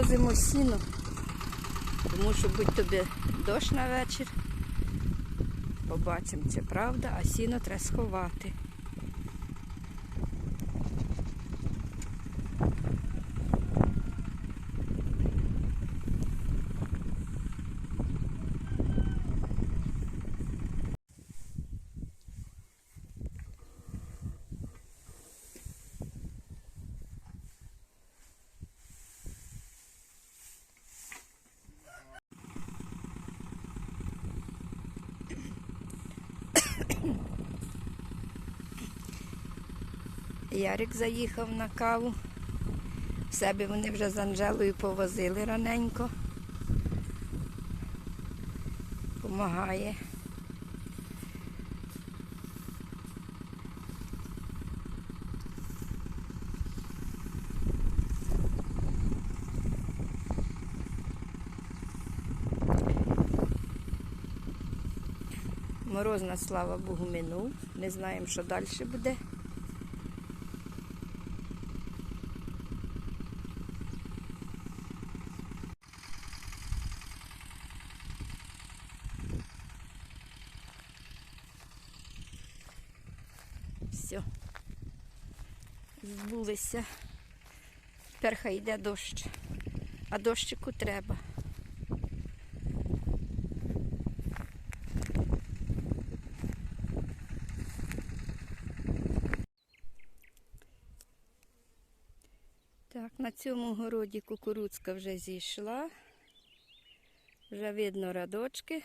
Звозимо сіно, тому що будь тобі дощ на вечір. Побачимо, це правда, а сіно треба сховати. Ярик заїхав на каву. В себе вони вже з Анжелою повозили раненько. Помагає. Морозна, слава Богу, минув. Не знаємо, що далі буде. Все. Збулися. Тепер хай йде дощ. А дощику треба. Так, на цьому городі кукурудзка вже зійшла. Вже видно радочки.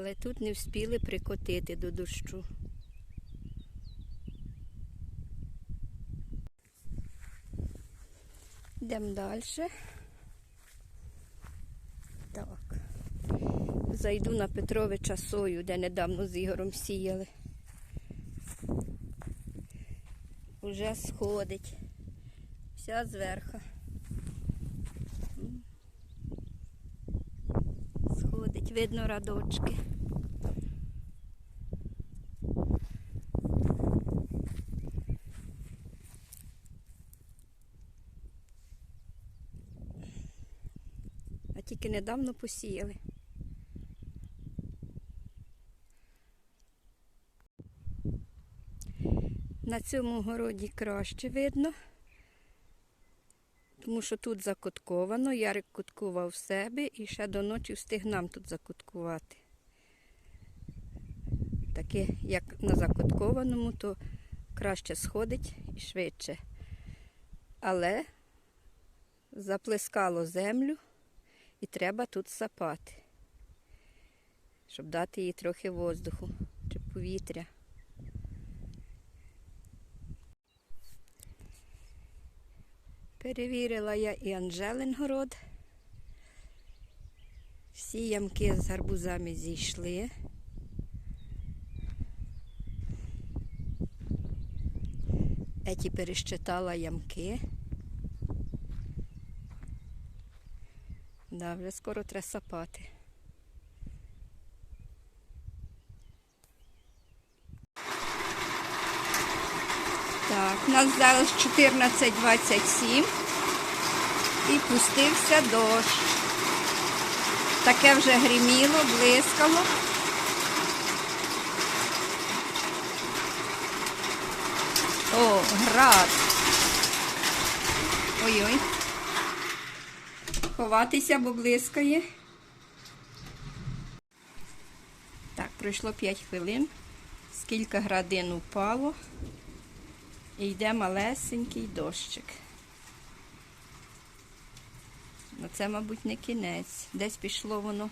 Але тут не вспіли прикотити до дощу. Йдемо далі. Так. Зайду на Петровича сою, де недавно з Ігорем сіяли. Уже сходить. Вся зверху. Сходить, видно радочки. Тільки недавно посіяли. На цьому городі краще видно, тому що тут закутковано. Ярик куткував в себе і ще до ночі встиг нам тут закуткувати. Таке, як на закуткованому, то краще сходить і швидше. Але заплескало землю і треба тут сапати, щоб дати їй трохи воздуху чи повітря. Перевірила я і Анжелин город. Всі ямки з гарбузами зійшли. Еті перещитала ямки. Да, вже скоро треба сапати. Так, у нас зараз 14.27 і пустився дощ. Таке вже гриміло, блискало. О, град. Ой-ой. Ховатися, бо блискає. Так, пройшло 5 хвилин. Скільки градин упало. І йде малесенький дощик. Ну це, мабуть, не кінець. Десь пішло воно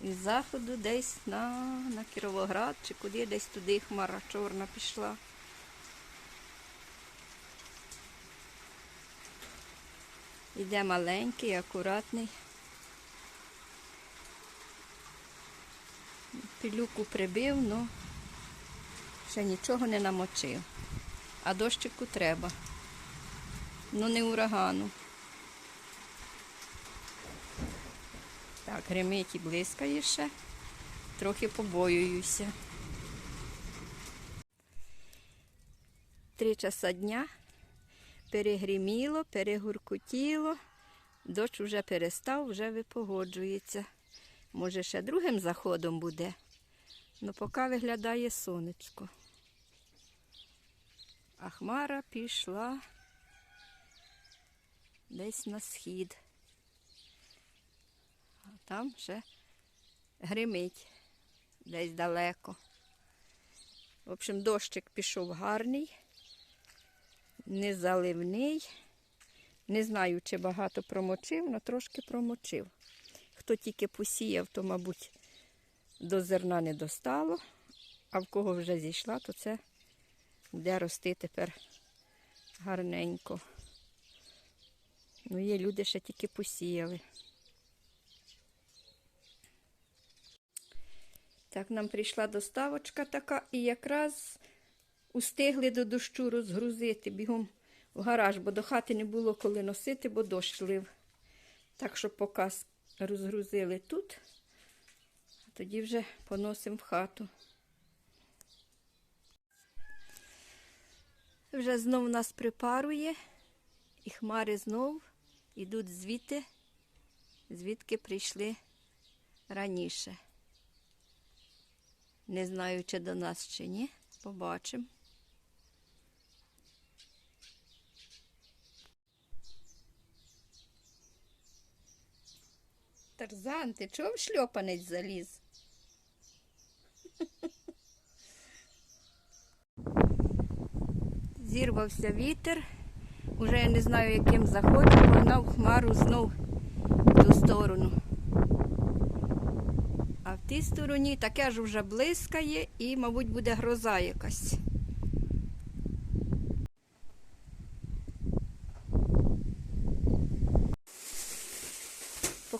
із заходу, десь на, на Кіровоград чи куди, десь туди хмара чорна пішла. Іде маленький, акуратний. Пилюку прибив, але ще нічого не намочив. А дощику треба. Ну не урагану. Так, гримить і блискає ще. Трохи побоююся. 3 часа дня перегріміло, перегуркотіло. Дощ вже перестав, вже випогоджується. Може, ще другим заходом буде. Ну, поки виглядає сонечко. А хмара пішла десь на схід. А там ще гримить десь далеко. В общем, дощик пішов гарний, не заливний. Не знаю, чи багато промочив, але трошки промочив. Хто тільки посіяв, то, мабуть, до зерна не достало, а в кого вже зійшла, то це буде рости тепер гарненько. Ну, є люди ще тільки посіяли. Так, нам прийшла доставочка така, і якраз устигли до дощу розгрузити бігом в гараж, бо до хати не було коли носити, бо дощ лив. Так що поки с- розгрузили тут, а тоді вже поносимо в хату. Вже знов нас припарує, і хмари знов йдуть звідти, звідки прийшли раніше. Не знаю, чи до нас чи ні. Побачимо. Тарзан, ти чого в шльопанець заліз? Зірвався вітер. Уже я не знаю, яким заходом, погнав хмару знов в ту сторону. А в тій стороні таке ж вже блискає і, мабуть, буде гроза якась.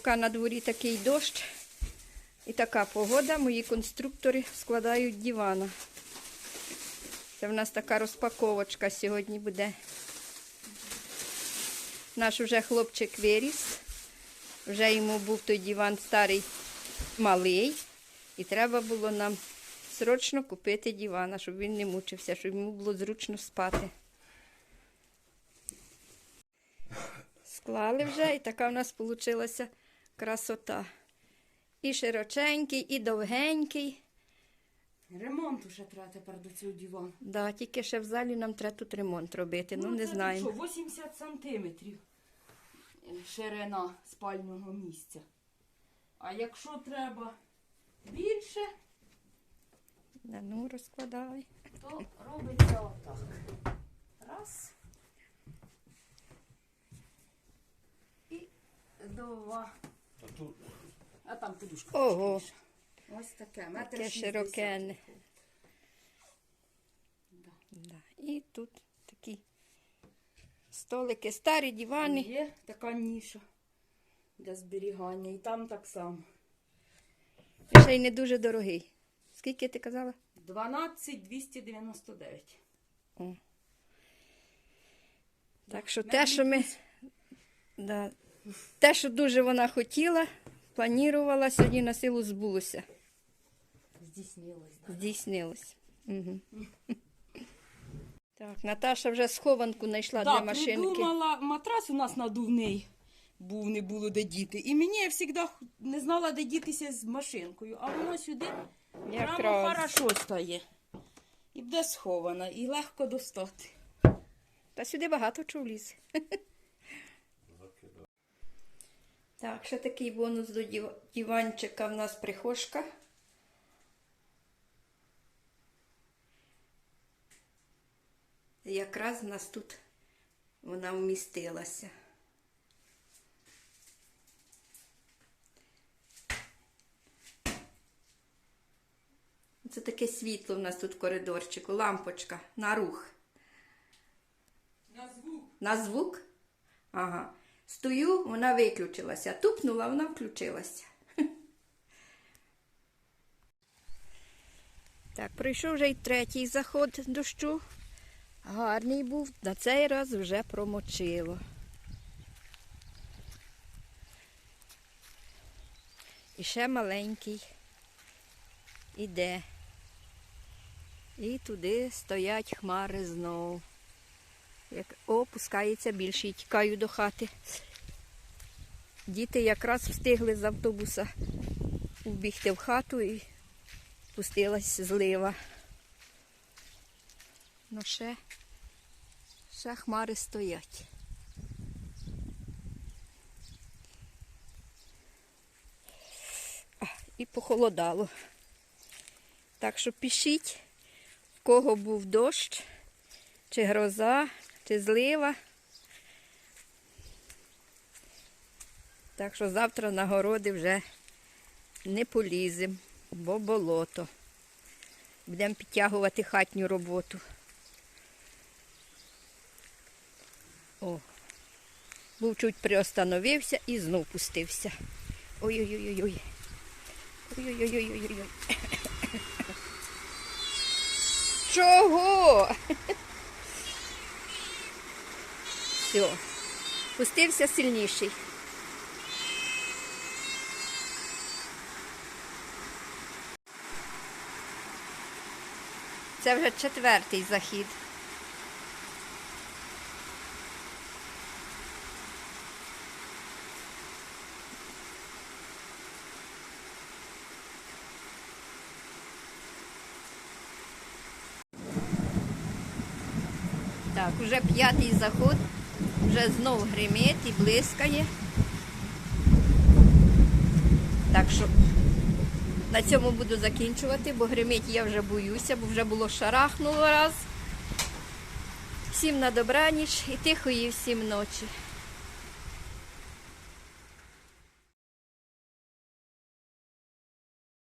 Поки на дворі такий дощ і така погода, мої конструктори складають дивана. Це в нас така розпаковочка сьогодні буде. Наш уже хлопчик виріс. Вже йому був той диван старий малий. І треба було нам срочно купити дивана, щоб він не мучився, щоб йому було зручно спати. Склали вже, і така в нас вийшла красота. І широченький, і довгенький. Ремонт уже треба тепер до цього дивану. Да, тільки ще в залі нам треба тут ремонт робити. Ну, не це знаємо. Що, 80 сантиметрів ширина спального місця. А якщо треба більше, Да, ну, розкладай. то робиться отак. Раз. І два. А там подушка. Ого. Ось таке. Метр Таке 60. широкенне. Да. Да. І тут такі столики, старі дивани. Є така ніша для зберігання. І там так само. І ще й не дуже дорогий. Скільки ти казала? 12 299. О. Так що те, що ми. Да, те, що дуже вона хотіла, планувала, сьогодні на силу збулося. Здійснилось. Да? Здійснилось. Угу. Так, Наташа вже схованку знайшла для Так, машинки. придумала матрас у нас надувний. Був, не було де діти. І мені я завжди не знала, де дітися з машинкою. А воно сюди прямо Якраз. хорошо стає. І буде схована, і легко достати. Та сюди багато чого вліз. Так, ще такий бонус до диванчика в нас прихожка. Якраз в нас тут вона вмістилася. Це таке світло в нас тут в коридорчику, лампочка на рух. На звук. На звук? Ага. Стою, вона виключилася. Тупнула, вона включилася. Так, пройшов вже й третій заход дощу. Гарний був, на цей раз вже промочило. І ще маленький іде. І туди стоять хмари знов. Як опускається більше і тікаю до хати. Діти якраз встигли з автобуса вбігти в хату і пустилась злива. Ну ще, ще хмари стоять. А, І похолодало. Так що пишіть, в кого був дощ, чи гроза, чи злива. Так що завтра на городи вже не поліземо, бо болото. Будемо підтягувати хатню роботу. О, був чуть приостановився і знов пустився. Ой-ой-ой-ой. Ой-ой-ой-ой-ой. Чого? Все. Пустився сильніший. Це вже четвертий захід. Так, вже п'ятий заход, вже знов гримить і блискає. Так що на цьому буду закінчувати, бо гримить я вже боюся, бо вже було шарахнуло раз. Всім на добраніч і тихої всім ночі.